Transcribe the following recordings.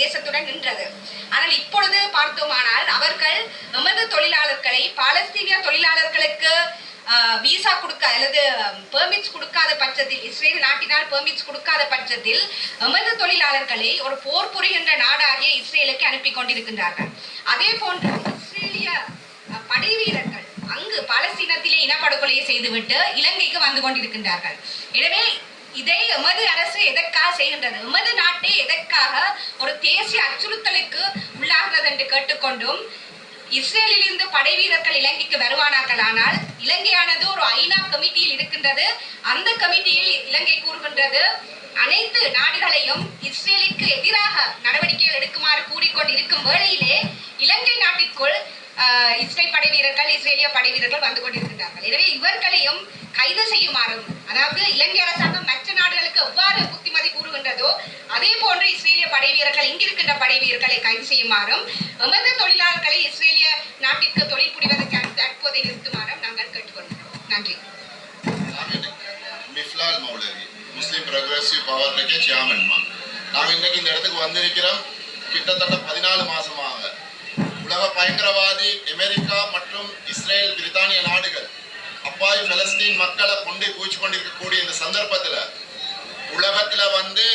தேசத்துடன் நின்றது. ஆனால் இப்பொழுது பார்த்தோமானால் அவர்கள் எமது தொழிலாளர்களை பாலஸ்தீனிய தொழிலாளர்களுக்கு விசா கொடுக்க அல்லது பெர்மிட்ஸ் கொடுக்காத பட்சத்தில் இஸ்ரேல் நாட்டினால் பெர்மிட்ஸ் கொடுக்காத பட்சத்தில் எமது தொழிலாளர்களை ஒரு போர் புரிகின்ற நாடாகிய இஸ்ரேலுக்கு அனுப்பி கொண்டிருக்கின்றார்கள். அதே போன்று இஸ்ரேலிய படை வீரர்கள் அங்கு பாலஸ்தீனத்திலே இனப்படுகொலையை செய்துவிட்டு இலங்கைக்கு வந்து கொண்டிருக்கின்றார்கள். எனவே இதை எமது அரசு எதற்காக செய்கின்றது? எமது நாட்டை எதற்காக ஒரு தேசிய அச்சுறுத்தலுக்கு உள்ளாகிறது என்று கேட்டுக்கொண்டும் இஸ்ரேலிலிருந்து படை வீரர்கள் இலங்கைக்கு வருவானார்களானால் இலங்கையானது ஒரு ஐநா கமிட்டியில் இருக்கின்றது. அந்த கமிட்டியில் இலங்கை கூறுகின்றது அனைத்து நாடுகளையும் இஸ்ரேலுக்கு எதிராக நடவடிக்கைகள் எடுக்குமாறு கூறிக்கொண்டிருக்கும் வேளையிலே இலங்கை நாட்டிற்குள் இஸ்ரேல் படை வீரர்கள் இஸ்ரேலிய படை வீரர்கள் வந்து கொண்டிருக்கின்றார்கள். எனவே இவர்களையும் கைது செய்யுமாறும் அதாவது இலங்கை அரசாங்கம் மற்ற நாடுகளுக்கு எவ்வாறு புத்திமதி கூறுகின்றதோ அதே போன்று இஸ்ரேலிய படை வீரர்கள் இங்கிருக்கின்ற படை வீரர்களை கைது செய்யுமாறும் எமது தொழிலாளர்களை இஸ்ரேலிய நாட்டிற்கு தொழில் புரிவதற்கு தற்போதை நிறுத்துமாறும் நாங்கள் கேட்டுக்கொள்கிறோம். நன்றி. மிஃப்லால் மௌலவி முஸ்லிம் ப்ரோக்ரஸிவ் பவர் சேர்மன் நாங்கள் இன்னைக்கு இந்த இடத்துக்கு வந்திருக்கிறோம். கிட்டத்தட்ட பதினாலு மாசம் பயங்கரவாதி அமெரிக்கா மற்றும் இஸ்ரேல் பிரித்தானிய நாடுகள் அப்பாவி பலஸ்தீன் மக்களை கொண்டு குவிச்சு கொண்டிருக்கக்கூடிய இந்த சந்தர்ப்பத்தில் உலகத்துல வந்து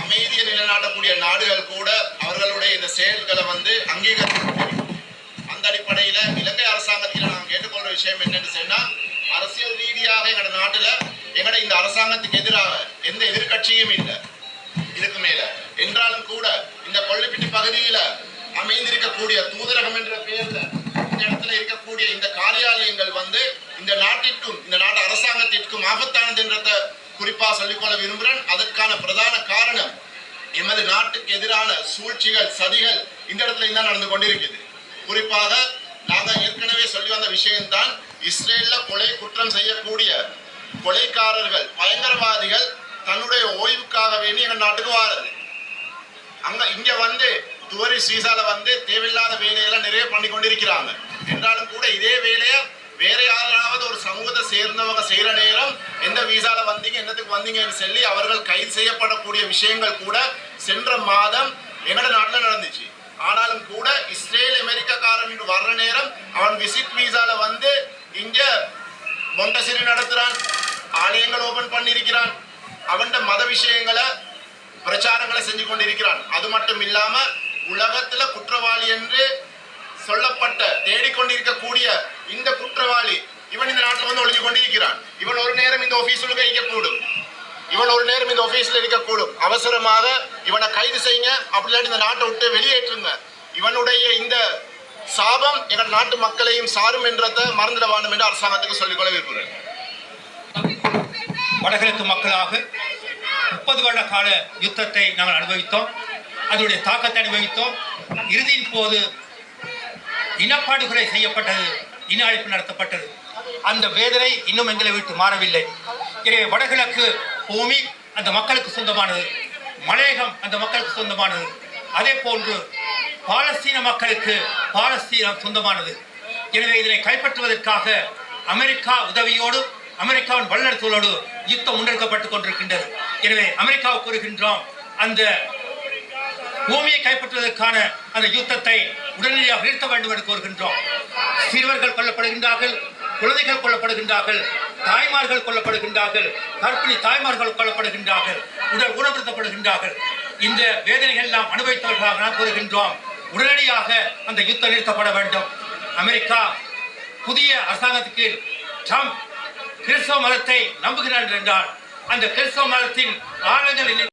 அமைதியை நிலைநாட்டக்கூடிய நாடுகள் கூட அவர்களுடைய இந்த செயல்களை வந்து அங்கீகரிக்க அந்த அடிப்படையில இலங்கை அரசாங்கத்தில் நாங்கள் கேட்டுக்கொள்ற விஷயம் என்னன்னு சொன்னா அரசியல் ரீதியாக எங்களோட நாட்டுல எங்களோட இந்த அரசாங்கத்துக்கு எதிராக எந்த எதிர்க்கட்சியும் இல்லை. இதுக்கு மேல. என்றாலும் கூட இந்த கொள்ளுப்பிட்டி பகுதியில அமைந்திருக்கக்கூடிய தூதரகம் என்ற பெயர்ல இந்த இடத்துல இருக்கக்கூடிய இந்த காரியாலயங்கள் வந்து இந்த நாட்டிற்கும் இந்த நாட்டு அரசாங்கத்திற்கும் ஆபத்தானது என்றத குறிப்பா சொல்லிக்கொள்ள விரும்புகிறேன். அதற்கான பிரதான காரணம் எமது நாட்டுக்கு எதிரான சூழ்ச்சிகள் சதிகள் இந்த இடத்துல தான் நடந்து கொண்டிருக்குது குறிப்பாக நாங்க ஏற்கனவே சொல்லி வந்த விஷயம்தான் இஸ்ரேல்ல கொலை குற்றம் செய்யக்கூடிய கொலைக்காரர்கள் பயங்கரவாதிகள் தன்னுடைய ஓய்வுக்காக வேண்டி எங்கள் நாட்டுக்கு வாரது. அங்க இங்க வந்து துவரி சீசால வந்து தேவையில்லாத வேலையெல்லாம் நிறைய பண்ணி கொண்டிருக்கிறாங்க என்றாலும் கூட இதே வேலையை வேற யாராவது ஒரு சமூகத்தை சேர்ந்தவங்க செய்யற நேரம் எந்த விசால வந்தீங்க என்னத்துக்கு வந்தீங்கன்னு சொல்லி அவர்கள் கைது செய்யப்படக்கூடிய விஷயங்கள் கூட சென்ற மாதம் எங்கட நாட்டில் நடந்துச்சு. ஆனாலும் கூட இஸ்ரேல் அமெரிக்காக்காரன் வர்ற நேரம் அவன் விசிட் விசால வந்து இங்க மொண்டசிரி நடத்துறான் ஆலயங்கள் ஓபன் பண்ணியிருக்கிறான். அவன் மத விஷயங்களை பிரச்சாரங்களை செஞ்சு கொண்டிருக்கிறான் அது மட்டும் இல்லாமல் உலகத்துல குற்றவாளி என்று சொல்லப்பட்ட தேடிக்கொண்டிருக்கக்கூடிய இந்த குற்றவாளி இவன் இந்த நாட்டில் வந்து ஒழிஞ்சு கொண்டிருக்கிறான் இவன் ஒரு நேரம் இந்த ஆபீஸுக்கு வைக்கக்கூடும் இவன் ஒரு நேரம் இந்த ஆபீஸ்ல இருக்கக்கூடும். அவசரமாக இவனை கைது செய்யுங்க. அப்படி இல்லாட்டி இந்த நாட்டை விட்டு வெளியேற்றுங்க. இவனுடைய இந்த சாபம் எங்கள் நாட்டு மக்களையும் சாரும் என்றதை மறந்துட வேண்டும் என்று அரசாங்கத்துக்கு சொல்லிக்கொள்ள விரும்புகிறேன். வடகிழக்கு மக்களாக முப்பது வருட கால யுத்தத்தை நாங்கள் அனுபவித்தோம். அதனுடைய தாக்கத்தை அனுபவித்தோம். இறுதியின் போது இனப்பாடுகளை செய்யப்பட்டது இன அழைப்பு நடத்தப்பட்டது. அந்த வேதனை இன்னும் எங்களை விட்டு மாறவில்லை. எனவே வடகிழக்கு பூமி அந்த மக்களுக்கு சொந்தமானது மலையகம் அந்த மக்களுக்கு சொந்தமானது. அதே போன்று பாலஸ்தீன மக்களுக்கு பாலஸ்தீனம் சொந்தமானது. எனவே இதனை கைப்பற்றுவதற்காக அமெரிக்கா உதவியோடு அமெரிக்காவின் வல்லரசுகளோடு யுத்தம் முன்னெடுக்கப்பட்டுக் கொண்டிருக்கின்றது. எனவே அமெரிக்காவுக்கு கூறுகின்றோம் அந்த பூமியை கைப்பற்றுவதற்கான அந்த யுத்தத்தை உடனடியாக நிறுத்த வேண்டும் என்று கோருகின்றோம். சிறுவர்கள் கொல்லப்படுகின்றார்கள் குழந்தைகள் கொல்லப்படுகின்றார்கள் தாய்மார்கள் கொல்லப்படுகின்றார்கள் கற்பிணி தாய்மார்கள் கொல்லப்படுகின்றார்கள் உடல் ஊனப்படுத்தப்படுகின்றார்கள் இந்த வேதனைகள் எல்லாம் அனுபவித்தவர்களாக நாம் கூறுகின்றோம். உடனடியாக அந்த யுத்தம் நிறுத்தப்பட வேண்டும். அமெரிக்கா புதிய அரசாங்கத்துக்கு ட்ரம்ப் கிறிஸ்தவ மதத்தை நம்புகிறார் என்றால் அந்த கிறிஸ்தவ மதத்தின் ஆளுநர்